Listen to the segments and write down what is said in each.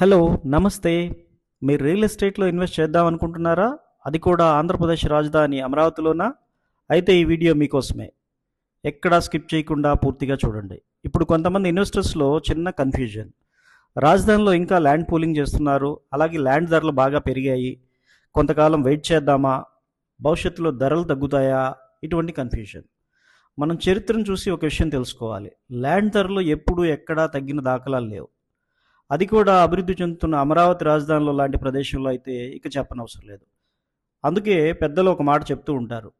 Hello నమస్తే. మీరు real ఎస్టేట్లో ఇన్వెస్ట్ చేద్దాం అనుకుంటున్నారా అది కూడా ఆంధ్రప్రదేశ్ రాజధాని అమరావతిలోనా? అయితే ఈ వీడియో మీకోసమే. ఎక్కడా స్కిప్ చేయకుండా పూర్తిగా చూడండి. ఇప్పుడు కొంతమంది ఇన్వెస్టర్స్లో చిన్న కన్ఫ్యూజన్. రాజధానిలో ఇంకా ల్యాండ్ పూలింగ్ చేస్తున్నారు. అలాగే ల్యాండ్ ధరలు బాగా పెరిగాయి. కొంతకాలం వెయిట్ చేద్దామా? భవిష్యత్తులో ధరలు తగ్గుతాయా? ఇటువంటి కన్ఫ్యూజన్. మనం చరిత్రను చూసి ఒక విషయం తెలుసుకోవాలి. ల్యాండ్ ధరలు ఎప్పుడు ఎక్కడా తగ్గిన దాఖలాలు లేవు. అది కూడా అభివృద్ధి చెందుతున్న అమరావతి రాజధానిలో లాంటి ప్రదేశంలో అయితే ఇక చెప్పనవసరం లేదు. అందుకే పెద్దలు ఒక మాట చెప్తూ ఉంటారు.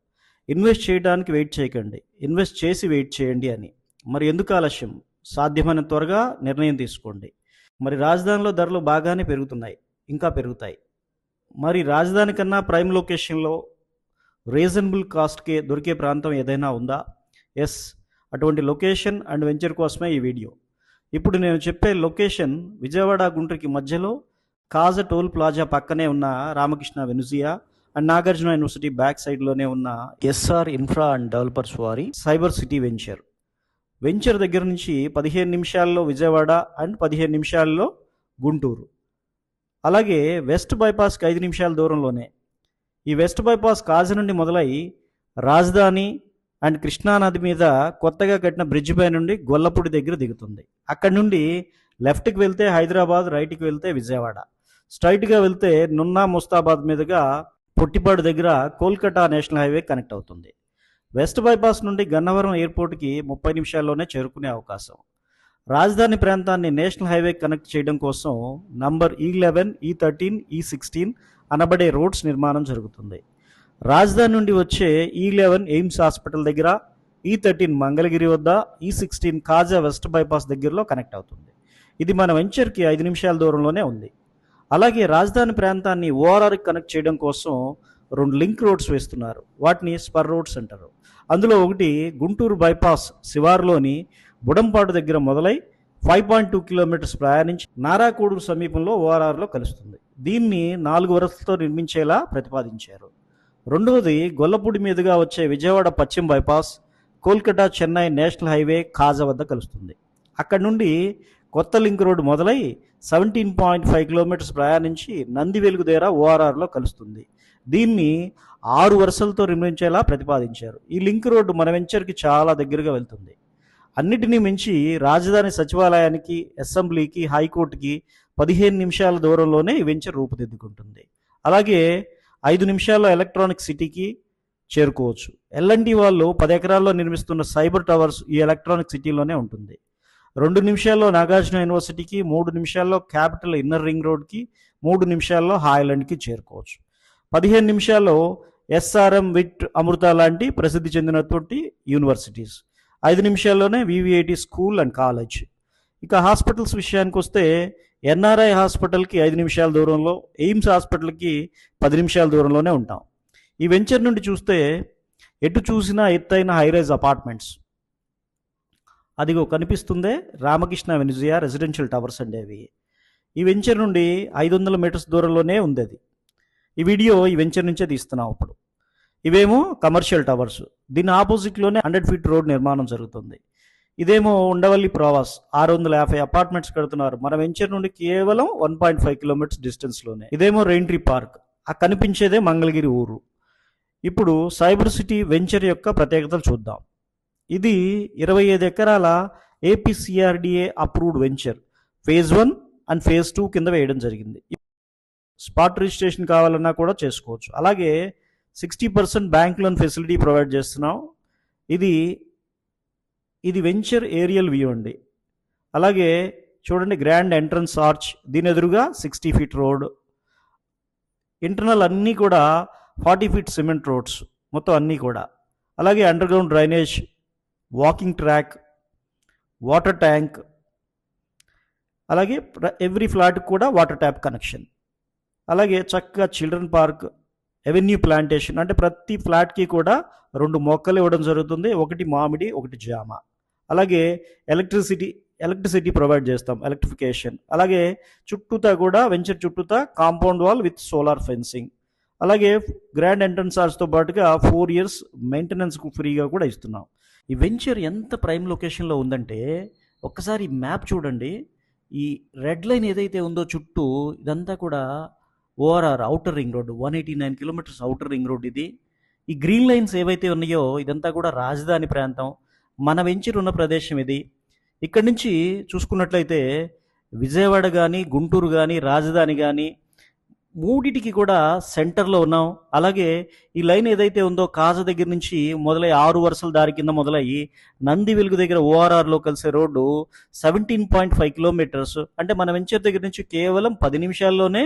ఇన్వెస్ట్ చేయడానికి వెయిట్ చేయకండి. ఇన్వెస్ట్ చేసి వెయిట్ చేయండి అని. మరి ఎందుకు ఆలస్యం? సాధ్యమైన త్వరగా నిర్ణయం తీసుకోండి. మరి రాజధానిలో ధరలు బాగానే పెరుగుతున్నాయి. ఇంకా పెరుగుతాయి. మరి రాజధాని కన్నా ప్రైమ్ లొకేషన్లో రీజనబుల్ కాస్ట్కే దొరికే ప్రాంతం ఏదైనా ఉందా? ఎస్. అటువంటి లొకేషన్ అండ్ వెంచర్ కోసమే ఈ వీడియో. ఇప్పుడు నేను చెప్పే లొకేషన్ విజయవాడ గుంటూరుకి మధ్యలో కాజ టోల్ ప్లాజా పక్కనే ఉన్న Ramakrishna Venezia and Nagarjuna university back సైడ్లోనే ఉన్న S R infra and developers వారి సైబర్ సిటీ వెంచర్. వెంచర్ దగ్గర నుంచి పదిహేను నిమిషాల్లో విజయవాడ అండ్ పదిహేను నిమిషాల్లో గుంటూరు. అలాగే వెస్ట్ బైపాస్కి ఐదు నిమిషాల దూరంలోనే. ఈ వెస్ట్ బైపాస్ కాజ నుండి మొదలై రాజధాని అండ్ కృష్ణానది మీద కొత్తగా కట్టిన బ్రిడ్జ్ పై నుండి గొల్లపూడి దగ్గర దిగుతుంది. అక్కడ నుండి లెఫ్ట్కి వెళ్తే హైదరాబాద్ రైట్కి వెళ్తే విజయవాడ. స్ట్రైట్గా వెళ్తే నున్నా ముస్తాబాద్ మీదుగా పొట్టిపాడు దగ్గర కోల్కతా నేషనల్ హైవే కనెక్ట్ అవుతుంది. వెస్ట్ బైపాస్ నుండి గన్నవరం ఎయిర్పోర్ట్కి ముప్పై నిమిషాల్లోనే చేరుకునే అవకాశం. రాజధాని ప్రాంతాన్ని నేషనల్ హైవే కనెక్ట్ చేయడం కోసం నంబర్ ఈ లెవెన్ ఈ థర్టీన్ ఈ సిక్స్టీన్ అనబడే రోడ్స్ నిర్మాణం జరుగుతుంది. రాజధాని నుండి వచ్చే e E eleven AIIMS hospital దగ్గర e ఈ థర్టీన్ మంగళగిరి వద్ద e E sixteen Kaza west bypass దగ్గరలో కనెక్ట్ అవుతుంది. ఇది మన వెంచర్కి ఐదు నిమిషాల దూరంలోనే ఉంది. అలాగే రాజధాని ప్రాంతాన్ని ఓఆర్ఆర్కి కనెక్ట్ చేయడం కోసం రెండు లింక్ రోడ్స్ వేస్తున్నారు. వాటిని స్పర్ రోడ్స్ అంటారు. అందులో ఒకటి గుంటూరు బైపాస్ శివారులోని బుడంపాడు దగ్గర మొదలై ఫైవ్ పాయింట్ టూ కిలోమీటర్స్ ప్రయాణించి నారాకోడూరు సమీపంలో ఓఆర్ఆర్లో కలుస్తుంది. దీన్ని నాలుగు వరుసలతో నిర్మించేలా ప్రతిపాదించారు. రెండవది గొల్లపూడి మీదుగా వచ్చే విజయవాడ పశ్చిమ bypass Kolkata Chennai national highway Kaza వద్ద కలుస్తుంది. అక్కడి నుండి కొత్త లింక్ రోడ్డు మొదలై సెవెంటీన్ పాయింట్ ఫైవ్ కిలోమీటర్స్ ప్రయాణించి నంది వెలుగు దగ్గర ఓఆర్ఆర్లో కలుస్తుంది. దీన్ని ఆరు వరుసలతో నిర్మించేలా ప్రతిపాదించారు. ఈ లింక్ రోడ్డు మన వెంచర్కి చాలా దగ్గరగా వెళ్తుంది. అన్నిటినీ మించి రాజధాని సచివాలయానికి అసెంబ్లీకి హైకోర్టుకి పదిహేను నిమిషాల దూరంలోనే ఈ వెంచర్ రూపుదిద్దుకుంటుంది. అలాగే ఐదు నిమిషాల్లో ఎలక్ట్రానిక్ సిటీకి చేరుకోవచ్చు. ఎల్ఎన్టీ వాళ్ళు పది ఎకరాల్లో నిర్మిస్తున్న సైబర్ టవర్స్ ఈ ఎలక్ట్రానిక్ సిటీలోనే ఉంటుంది. రెండు నిమిషాల్లో నాగార్జున యూనివర్సిటీకి మూడు నిమిషాల్లో క్యాపిటల్ ఇన్నర్ రింగ్ రోడ్కి మూడు నిమిషాల్లో హాయ్లాండ్కి చేరుకోవచ్చు. పదిహేను నిమిషాల్లో ఎస్ఆర్ఎం విట్ అమృత లాంటి ప్రసిద్ధి చెందినటువంటి యూనివర్సిటీస్. ఐదు నిమిషాల్లోనే వివిఐటి స్కూల్ అండ్ కాలేజ్. ఇక హాస్పిటల్స్ విషయానికి వస్తే ఎన్ఆర్ఐ హాస్పిటల్కి ఐదు నిమిషాల దూరంలో ఎయిమ్స్ హాస్పిటల్కి పది నిమిషాల దూరంలోనే ఉంటాం. ఈ వెంచర్ నుండి చూస్తే ఎటు చూసినా ఎత్తైన హైరైజ్ అపార్ట్మెంట్స్. అదిగో కనిపిస్తుందే రామకృష్ణ వెనుజియా రెసిడెన్షియల్ టవర్స్ అండి అవి ఈ వెంచర్ నుండి ఐదు వందల మీటర్స్ దూరంలోనే ఉంది అది ఈ వీడియో ఈ వెంచర్ నుంచే తీస్తున్నాం అప్పుడు ఇవేమో కమర్షియల్ టవర్స్. దీని ఆపోజిట్లోనే హండ్రెడ్ ఫీట్ రోడ్ నిర్మాణం జరుగుతుంది. ఇదేమో ఉండవల్లి ప్రవాస్. ఆరు వందల యాభై అపార్ట్మెంట్స్ కడుతున్నారు. మన వెంచర్ నుండి కేవలం వన్ పాయింట్ ఫైవ్ కిలోమీటర్స్ డిస్టెన్స్లోనే ఇదేమో రెయింట్రీ పార్క్. ఆ కనిపించేదే మంగళగిరి ఊరు. ఇప్పుడు సైబర్ సిటీ వెంచర్ యొక్క ప్రత్యేకతలు చూద్దాం. ఇది ఇరవై ఐదు ఎకరాల APCRDA approved venture. Phase one and phase two కింద వేయడం జరిగింది. స్పాట్ రిజిస్ట్రేషన్ కావాలన్నా కూడా చేసుకోవచ్చు. అలాగే sixty percent bank loan facility provide చేస్తున్నాం. ఇది ఇది వెంచర్ ఏరియల్ వ్యూ అండి. అలాగే చూడండి గ్రాండ్ ఎంట్రన్స్ ఆర్చ్. దీని ఎదురుగా సిక్స్టీ ఫీట్ రోడ్. ఇంటర్నల్ అన్నీ కూడా ఫార్టీ ఫీట్ సిమెంట్ రోడ్స్ మొత్తం అన్నీ కూడా. అలాగే under ground drainage walking track water tank. అలాగే ఎవ్రీ ఫ్లాట్కి కూడా వాటర్ ట్యాప్ కనెక్షన్. అలాగే చక్కగా చిల్డ్రన్ పార్క్ ఎవెన్యూ ప్లాంటేషన్. అంటే ప్రతి ఫ్లాట్కి కూడా రెండు మొక్కలు ఇవ్వడం జరుగుతుంది. ఒకటి మామిడి ఒకటి జామ. అలాగే ఎలక్ట్రిసిటీ ఎలక్ట్రిసిటీ ప్రొవైడ్ చేస్తాం ఎలక్ట్రిఫికేషన్ అలాగే చుట్టూతా కూడా వెంచర్ చుట్టూతా compound wall with solar fencing అలాగే గ్రాండ్ ఎంట్రన్స్ ఆర్స్తో పాటుగా ఫోర్ ఇయర్స్ మెయింటెనెన్స్కు ఫ్రీగా కూడా ఇస్తున్నాం. ఈ వెంచర్ ఎంత ప్రైమ్ లొకేషన్లో ఉందంటే ఒక్కసారి మ్యాప్ చూడండి. ఈ రెడ్ లైన్ ఏదైతే ఉందో చుట్టూ ఇదంతా కూడా ORR outer ring road one eighty nine kilometres outer ring road ఇది. ఈ గ్రీన్ లైన్స్ ఏవైతే ఉన్నాయో ఇదంతా కూడా రాజధాని ప్రాంతం. మన వెంచర్ ఉన్న ప్రదేశం ఇది. ఇక్కడి నుంచి చూసుకున్నట్లయితే విజయవాడ కానీ గుంటూరు కానీ రాజధాని కానీ మూడిటికి కూడా సెంటర్లో ఉన్నాం. అలాగే ఈ లైన్ ఏదైతే ఉందో కాజ దగ్గర నుంచి మొదలై ఆరు వరుసల దారి కింద మొదలయ్యి నంది వెలుగు దగ్గర ఓఆర్ఆర్లో కలిసే road seventeen point five kilometres. అంటే మన వెంచర్ దగ్గర నుంచి కేవలం పది నిమిషాల్లోనే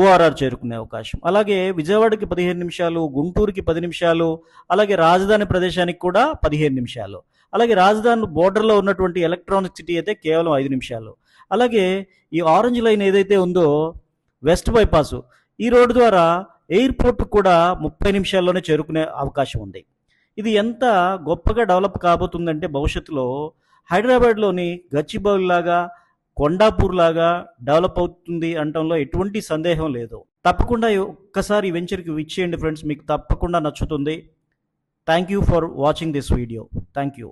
ఓఆర్ఆర్ చేరుకునే అవకాశం. అలాగే విజయవాడకి పదిహేను నిమిషాలు గుంటూరుకి పది నిమిషాలు అలాగే రాజధాని ప్రదేశానికి కూడా పదిహేను నిమిషాలు. అలాగే రాజధాని బోర్డర్లో ఉన్నటువంటి ఎలక్ట్రానిక్ సిటీ అయితే కేవలం ఐదు నిమిషాలు. అలాగే ఈ ఆరెంజ్ లైన్ ఏదైతే ఉందో వెస్ట్ బైపాస్ ఈ రోడ్డు ద్వారా ఎయిర్పోర్ట్ కూడా ముప్పై నిమిషాల్లోనే చేరుకునే అవకాశం ఉంది. ఇది ఎంత గొప్పగా డెవలప్ కాబోతుందంటే భవిష్యత్తులో హైదరాబాద్లోని గచ్చిబౌలి లాగా కొండాపూర్ లాగా డెవలప్ అవుతుంది అనటంలో ఎటువంటి సందేహం లేదు. తప్పకుండా ఒక్కసారి ఈ వెంచర్కి విచ్చేయండి ఫ్రెండ్స్ మీకు తప్పకుండా నచ్చుతుంది. Thank you for watching this video. Thank you